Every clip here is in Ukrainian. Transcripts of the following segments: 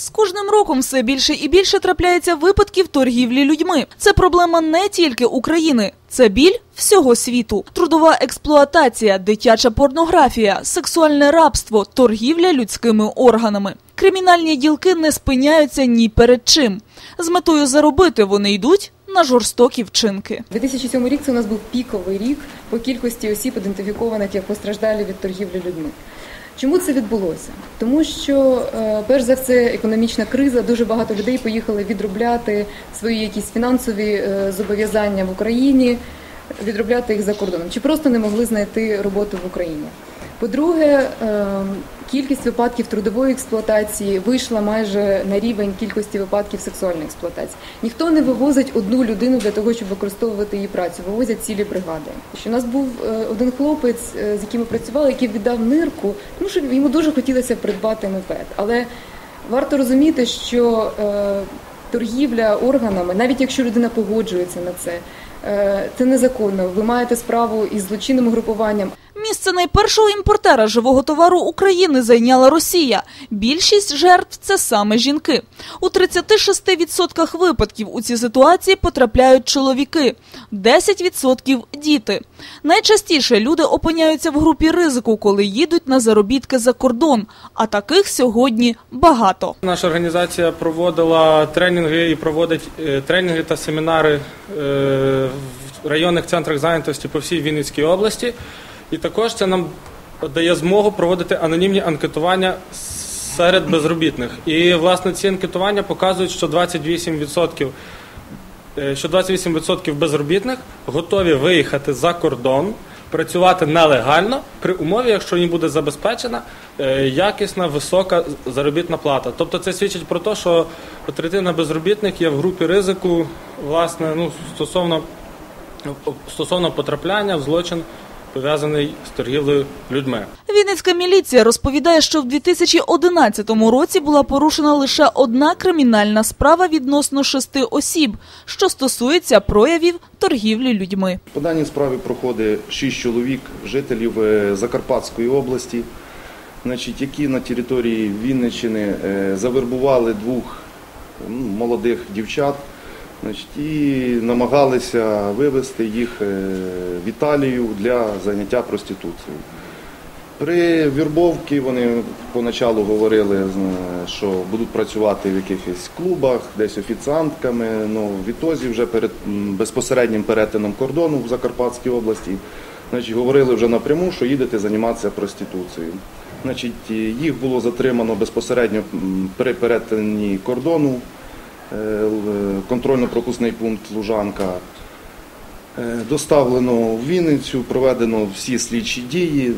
З кожним роком все більше і більше трапляється випадків торгівлі людьми. Це проблема не тільки України, це біль всього світу. Трудова експлуатація, дитяча порнографія, сексуальне рабство, торгівля людськими органами. Кримінальні ділки не спиняються ні перед чим. З метою заробити вони йдуть на жорстокі вчинки. 2007 рік це у нас був піковий рік по кількості осіб, ідентифікованих як постраждалі від торгівлі людьми. Чому це відбулося? Тому що, е, перш за все, економічна криза, дуже багато людей поїхали відробляти свої якісь фінансові е, зобов'язання в Україні, відробляти їх за кордоном, чи просто не могли знайти роботу в Україні. По-друге, е, кількість випадків трудової експлуатації вийшла майже на рівень кількості випадків сексуальної експлуатації. Ніхто не вивозить одну людину для того, щоб використовувати її працю, вивозять цілі бригади. Що у нас був е, один хлопець, е, з яким ми працювали, який віддав нирку, тому що йому дуже хотілося придбати мопед. Але варто розуміти, що е, торгівля органами, навіть якщо людина погоджується на це, це незаконно. Ви маєте справу із злочинним угрупуванням. Місце найпершого імпортера живого товару України зайняла Росія. Більшість жертв це саме жінки. У 36% випадків у ці ситуації потрапляють чоловіки, 10% – діти. Найчастіше люди опиняються в групі ризику, коли їдуть на заробітки за кордон. А таких сьогодні багато. Наша організація проводила тренінги і проводить е, тренінги та семінари е, в районних центрах зайнятості по всій Вінницькій області. І також це нам дає змогу проводити анонімні анкетування серед безробітних. І власне ці анкетування показують, що 28% е, що 28% безробітних готові виїхати за кордон, працювати нелегально при умові, якщо їм буде забезпечена е, якісна висока заробітна плата. Тобто це свідчить про те, що третина безробітних є в групі ризику, власне, ну стосовно стосовно потрапляння в злочин пов'язаний з торгівлею людьми. Вінницька міліція розповідає, що в 2011 році була порушена лише одна кримінальна справа відносно шести осіб, що стосується проявів торгівлі людьми. По даній справі проходить шість чоловік, жителів е, Закарпатської області, значить, які на території Вінниччини е, завербували двох молодих дівчат значить, і намагалися вивезти їх е, в Італію для заняття проституцією. При вірбовці вони поначалу говорили, е, що будуть працювати в якихось клубах, десь офіціантками. Ну, в ітозі вже перед безпосереднім перетином кордону в Закарпатській області значить, говорили вже напряму, що їдете займатися проституцією. Значить, Їх було затримано безпосередньо при перетині кордону. Е, контрольно-пропускний пункт Лужанка. Е, доставлено в Вінницю, проведено всі слідчі дії,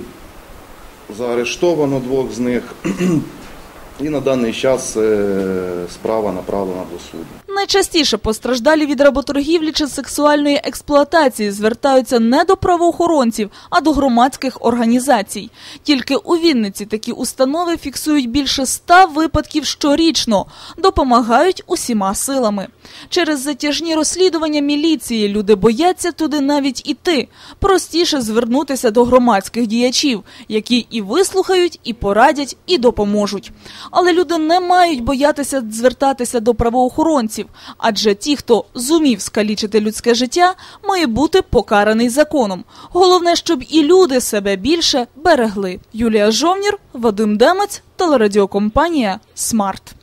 заарештовано двох з них. І на даний час е, справа направлена до суду. Найчастіше постраждалі від работоргівлі чи сексуальної експлуатації звертаються не до правоохоронців, а до громадських організацій. Тільки у Вінниці такі установи фіксують більше ста випадків щорічно, допомагають усіма силами. Через затяжні розслідування міліції люди бояться туди навіть іти. Простіше звернутися до громадських діячів, які і вислухають, і порадять, і допоможуть. Але люди не мають боятися звертатися до правоохоронців, адже ті, хто зумів скалічити людське життя, має бути покараний законом. Головне, щоб і люди себе більше берегли. Юлія Жовнір, Вадим Демець, телерадіокомпанія Смарт.